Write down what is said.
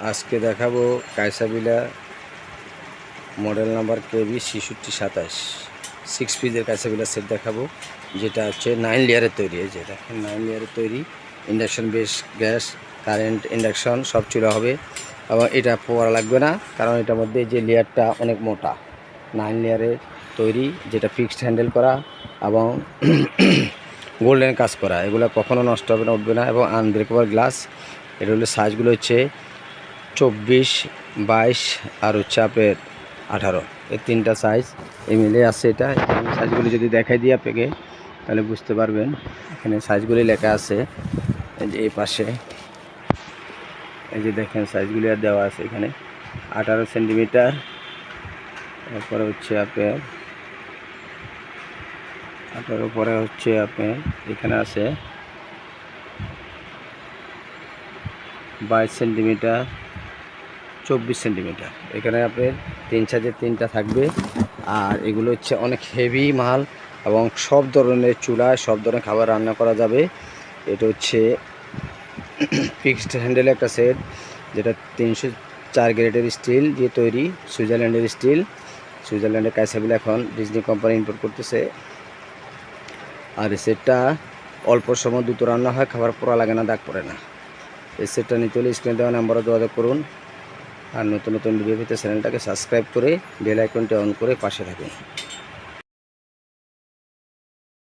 আজকে দেখাবো কায়সাবিলা মডেল নাম্বার কেবি ছেষট্টি সাতাশ। সিক্স পিসের কায়সাবিলা সেট দেখাবো, যেটা হচ্ছে নাইন লেয়ারের তৈরি। এই যে দেখেন নাইন লেয়ারের তৈরি। Induction base gas current induction সব চুলা হবে। এবং এটা পোয়া লাগবে না, কারণ এটার মধ্যে যে লেয়ারটা অনেক মোটা। নাইন লেয়ারের তৈরি, যেটা ফিক্সড হ্যান্ডেল করা এবং গোল্ডেন কাজ করা। এগুলো কখনও নষ্ট হবে না, উঠবে না এবং আনব্রেকেবল গ্লাস এটা হলো সাইজগুলো হচ্ছে চব্বিশ, বাইশ আর হচ্ছে আপনার আঠারো। এই তিনটা সাইজ এই মিলে আছে এটা। এই সাইজগুলি যদি দেখাই দিই আপনাকে, তাহলে বুঝতে পারবেন। এখানে সাইজগুলি লেখা আছে। এই যে এই পাশে। এই যে দেখেন সাইজগুলি আর দেওয়া আছে এখানে। আঠারো সেন্টিমিটার তারপরে হচ্ছে আপনার আঠারো পরে হচ্ছে আপনার এখানে আছে। বাইশ সেন্টিমিটার চব্বিশ সেন্টিমিটার। এখানে আপনার তিন সাইজের তিনটা থাকবে। আর এগুলো হচ্ছে অনেক হেভি মাল এবং সব ধরনের চুলায়, সব ধরনের খাবার রান্না করা যাবে। এটা হচ্ছে ফিক্সড হ্যান্ডেল একটা সেট যেটা তিনশো চার গ্রেডের স্টিল দিয়ে তৈরি, সুইজারল্যান্ডের স্টিল সুইজারল্যান্ডের কাইসাবিল এখন ডিজনি কোম্পানি ইম্পোর্ট করতেছে। আর এই সেটটা অল্প সময় দ্রুত রান্না হয়, খাবার পোড়া লাগে না, দাগ পড়ে না। এই সেটটা নিতে হলে স্ক্রিনে দেওয়া নাম্বারে যোগাযোগ করুন। আর নতুন নতুন ভিডিও পেতে চ্যানেলটাকে সাবস্ক্রাইব করে বেল আইকনটি অন করে পাশে থাকুন।